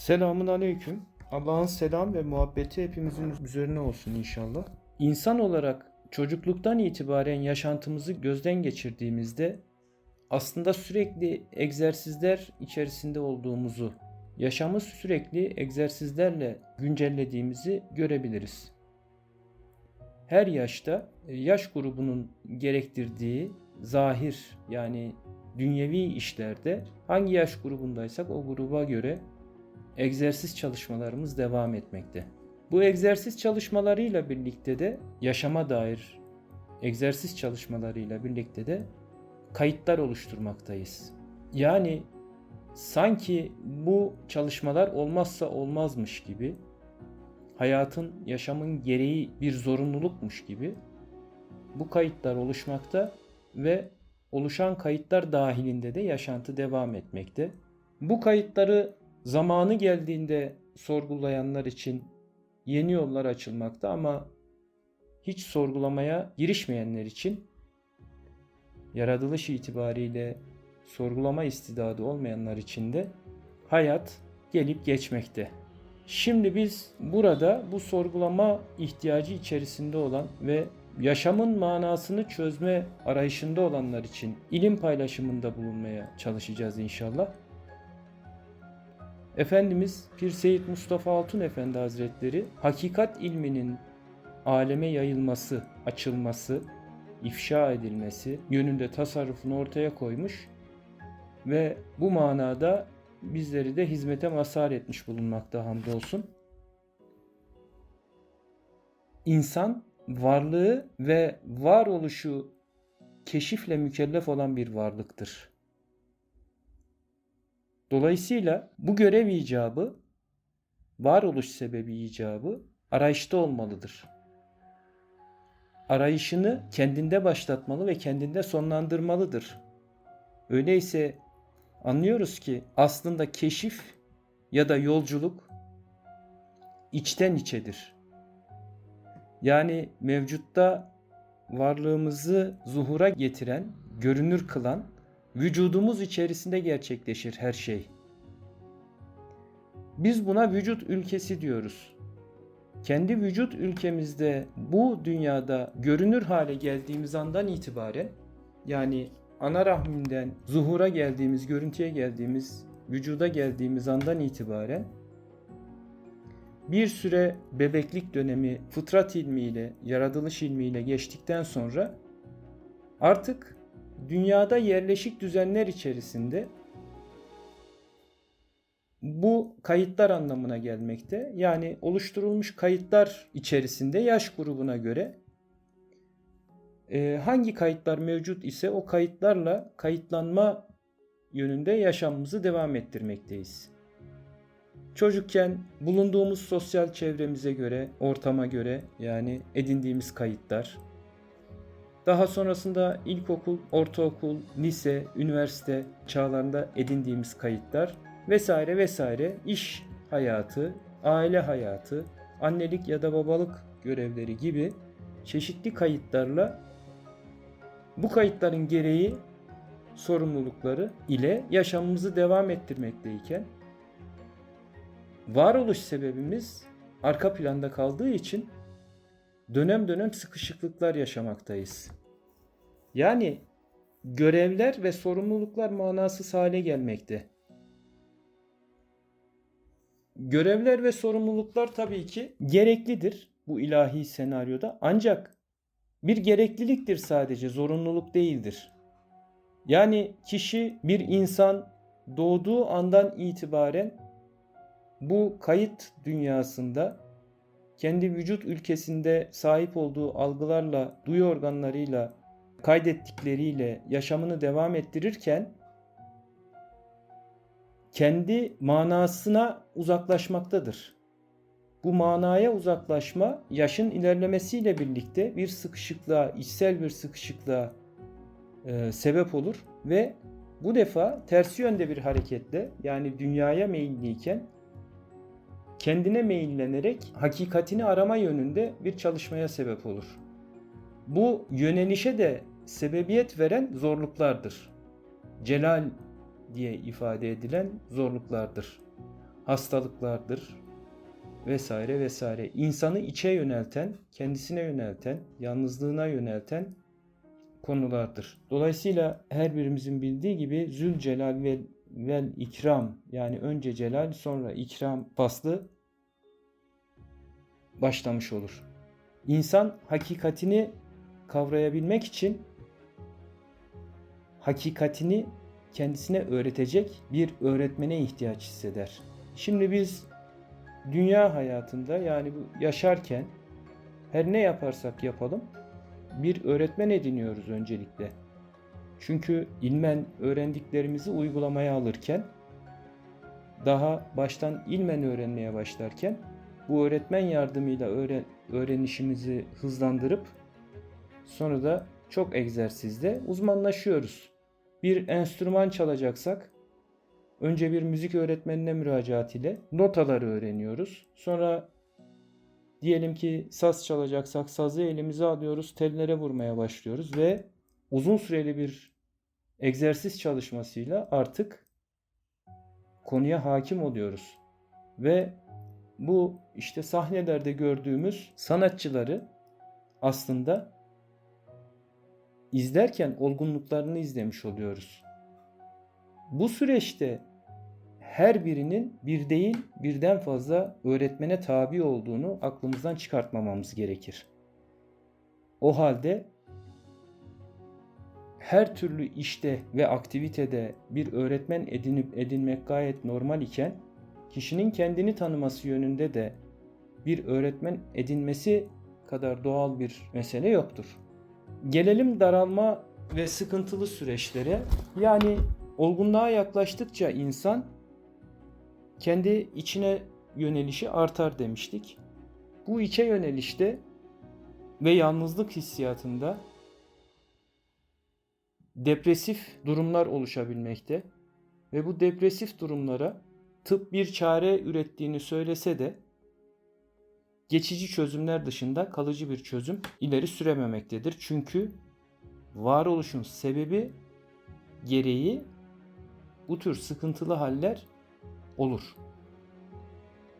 Selamun aleyküm. Allah'ın selam ve muhabbeti hepimizin üzerine olsun inşallah. İnsan olarak çocukluktan itibaren yaşantımızı gözden geçirdiğimizde aslında sürekli egzersizler içerisinde olduğumuzu, yaşamı sürekli egzersizlerle güncellediğimizi görebiliriz. Her yaşta e, yaş grubunun gerektirdiği zahir yani dünyevi işlerde hangi yaş grubundaysak o gruba göre egzersiz çalışmalarımız devam etmekte. Bu egzersiz çalışmalarıyla birlikte de yaşama dair egzersiz çalışmalarıyla birlikte de kayıtlar oluşturmaktayız. Yani sanki bu çalışmalar olmazsa olmazmış gibi hayatın, yaşamın gereği bir zorunlulukmuş gibi bu kayıtlar oluşmakta ve oluşan kayıtlar dahilinde de yaşantı devam etmekte. Bu kayıtları zamanı geldiğinde sorgulayanlar için yeni yollar açılmakta ama hiç sorgulamaya girişmeyenler için yaratılış itibariyle sorgulama istidadı olmayanlar için de hayat gelip geçmekte. Şimdi biz burada bu sorgulama ihtiyacı içerisinde olan ve yaşamın manasını çözme arayışında olanlar için ilim paylaşımında bulunmaya çalışacağız inşallah. Efendimiz Pir Seyyid Mustafa Altun Efendi Hazretleri hakikat ilminin aleme yayılması, açılması, ifşa edilmesi yönünde tasarrufunu ortaya koymuş ve bu manada bizleri de hizmete mazhar etmiş bulunmakta hamdolsun. İnsan varlığı ve varoluşu keşifle mükellef olan bir varlıktır. Dolayısıyla bu görev icabı, varoluş sebebi icabı arayışta olmalıdır. Arayışını kendinde başlatmalı ve kendinde sonlandırmalıdır. Öyleyse anlıyoruz ki aslında keşif ya da yolculuk içten içedir. Yani mevcutta varlığımızı zuhura getiren, görünür kılan vücudumuz içerisinde gerçekleşir her şey. Biz buna vücut ülkesi diyoruz. Kendi vücut ülkemizde bu dünyada görünür hale geldiğimiz andan itibaren yani ana rahminden zuhura geldiğimiz, görüntüye geldiğimiz, vücuda geldiğimiz andan itibaren bir süre bebeklik dönemi fıtrat ilmiyle, yaratılış ilmiyle geçtikten sonra artık dünyada yerleşik düzenler içerisinde bu kayıtlar anlamına gelmekte. Yani oluşturulmuş kayıtlar içerisinde yaş grubuna göre e, hangi kayıtlar mevcut ise o kayıtlarla kayıtlanma yönünde yaşamımızı devam ettirmekteyiz. Çocukken bulunduğumuz sosyal çevremize göre, ortama göre yani edindiğimiz kayıtlar, daha sonrasında ilkokul, ortaokul, lise, üniversite çağlarında edindiğimiz kayıtlar vesaire vesaire iş hayatı, aile hayatı, annelik ya da babalık görevleri gibi çeşitli kayıtlarla bu kayıtların gereği sorumlulukları ile yaşamımızı devam ettirmekteyken varoluş sebebimiz arka planda kaldığı için dönem dönem sıkışıklıklar yaşamaktayız. Yani görevler ve sorumluluklar manasız hale gelmekte. Görevler ve sorumluluklar tabii ki gereklidir bu ilahi senaryoda ancak bir gerekliliktir sadece zorunluluk değildir. Yani kişi bir insan doğduğu andan itibaren bu kayıt dünyasında kendi vücut ülkesinde sahip olduğu algılarla, duyu organlarıyla, kaydettikleriyle yaşamını devam ettirirken kendi manasına uzaklaşmaktadır. Bu manaya uzaklaşma yaşın ilerlemesiyle birlikte bir sıkışıklığa, içsel bir sıkışıklığa e, sebep olur ve bu defa tersi yönde bir hareketle yani dünyaya meyilliyken kendine meyillenerek hakikatini arama yönünde bir çalışmaya sebep olur. Bu yönelişe de sebebiyet veren zorluklardır. Celal diye ifade edilen zorluklardır. hastalıklardır vesaire vesaire. İnsanı içe yönelten, kendisine yönelten, yalnızlığına yönelten konulardır. Dolayısıyla her birimizin bildiği gibi Zülcelal ve vel ikram yani önce celal sonra ikram faslı başlamış olur. İnsan hakikatini kavrayabilmek için hakikatini kendisine öğretecek bir öğretmene ihtiyaç hisseder. Şimdi biz dünya hayatında yani yaşarken her ne yaparsak yapalım bir öğretmen ediniyoruz öncelikle. Çünkü ilmen öğrendiklerimizi uygulamaya alırken daha baştan ilmen öğrenmeye başlarken bu öğretmen yardımıyla öğren öğrenişimizi hızlandırıp sonra da çok egzersizde uzmanlaşıyoruz. Bir enstrüman çalacaksak önce bir müzik öğretmenine müracaat ile notaları öğreniyoruz. Sonra diyelim ki saz çalacaksak sazı elimize alıyoruz, tellere vurmaya başlıyoruz ve uzun süreli bir egzersiz çalışmasıyla artık konuya hakim oluyoruz. Ve bu işte sahnelerde gördüğümüz sanatçıları aslında izlerken olgunluklarını izlemiş oluyoruz. Bu süreçte her birinin bir değil birden fazla öğretmene tabi olduğunu aklımızdan çıkartmamamız gerekir. O halde her türlü işte ve aktivitede bir öğretmen edinip edinmek gayet normal iken kişinin kendini tanıması yönünde de bir öğretmen edinmesi kadar doğal bir mesele yoktur. Gelelim daralma ve sıkıntılı süreçlere. Yani olgunluğa yaklaştıkça insan kendi içine yönelişi artar demiştik. Bu içe yönelişte ve yalnızlık hissiyatında depresif durumlar oluşabilmekte ve bu depresif durumlara tıp bir çare ürettiğini söylese de geçici çözümler dışında kalıcı bir çözüm ileri sürememektedir. Çünkü varoluşun sebebi gereği bu tür sıkıntılı haller olur.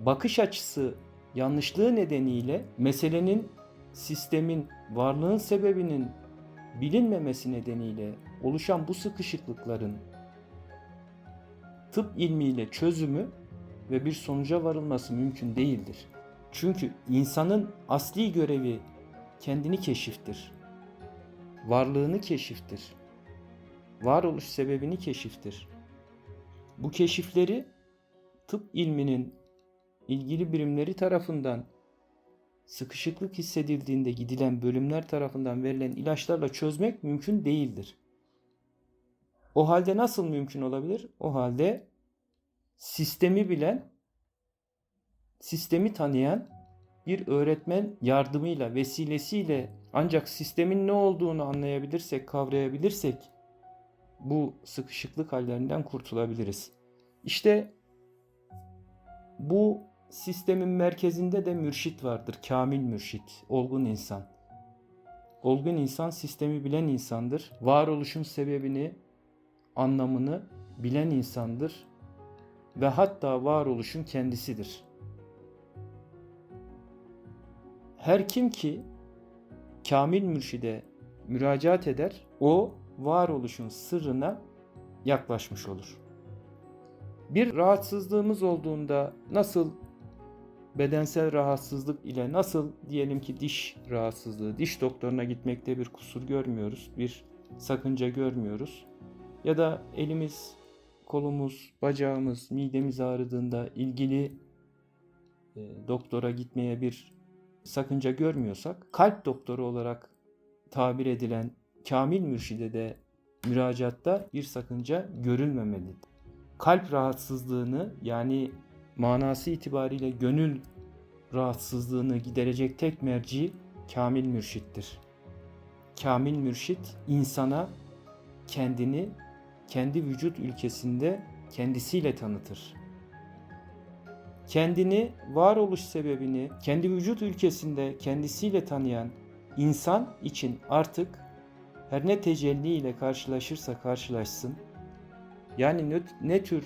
Bakış açısı yanlışlığı nedeniyle meselenin, sistemin, varlığın sebebinin bilinmemesi nedeniyle oluşan bu sıkışıklıkların tıp ilmiyle çözümü ve bir sonuca varılması mümkün değildir. Çünkü insanın asli görevi kendini keşiftir. Varlığını keşiftir. Varoluş sebebini keşiftir. Bu keşifleri tıp ilminin ilgili birimleri tarafından sıkışıklık hissedildiğinde gidilen bölümler tarafından verilen ilaçlarla çözmek mümkün değildir. O halde nasıl mümkün olabilir? O halde sistemi bilen, sistemi tanıyan bir öğretmen yardımıyla, vesilesiyle ancak sistemin ne olduğunu anlayabilirsek, kavrayabilirsek bu sıkışıklık hallerinden kurtulabiliriz. İşte bu sistemin merkezinde de mürşit vardır. Kamil mürşit, olgun insan. Olgun insan sistemi bilen insandır. Varoluşun sebebini, anlamını bilen insandır ve hatta varoluşun kendisidir. Her kim ki kamil mürşide müracaat eder, o varoluşun sırrına yaklaşmış olur. Bir rahatsızlığımız olduğunda nasıl bedensel rahatsızlık ile nasıl diyelim ki diş rahatsızlığı, diş doktoruna gitmekte bir kusur görmüyoruz, bir sakınca görmüyoruz. Ya da elimiz, kolumuz, bacağımız, midemiz ağrıdığında ilgili e, doktora gitmeye bir sakınca görmüyorsak, kalp doktoru olarak tabir edilen kamil mürşide de müracaatta bir sakınca görülmemelidir. Kalp rahatsızlığını yani manası itibariyle gönül rahatsızlığını giderecek tek merci kamil mürşittir. Kamil mürşit insana kendini kendi vücut ülkesinde kendisiyle tanıtır. Kendini, varoluş sebebini kendi vücut ülkesinde kendisiyle tanıyan insan için artık her ne tecelli ile karşılaşırsa karşılaşsın, yani ne, ne tür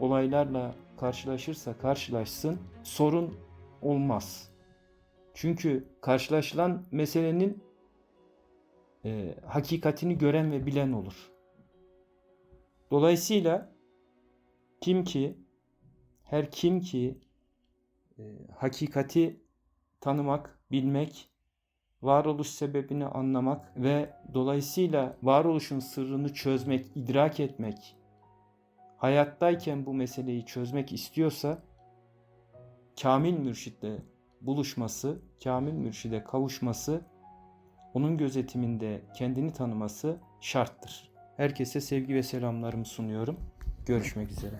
olaylarla karşılaşırsa karşılaşsın sorun olmaz. Çünkü karşılaşılan meselenin e, hakikatini gören ve bilen olur. Dolayısıyla kim ki her kim ki e, hakikati tanımak, bilmek, varoluş sebebini anlamak ve dolayısıyla varoluşun sırrını çözmek, idrak etmek, hayattayken bu meseleyi çözmek istiyorsa kamil mürşitle buluşması, kamil mürşide kavuşması, onun gözetiminde kendini tanıması şarttır. Herkese sevgi ve selamlarımı sunuyorum. Görüşmek üzere.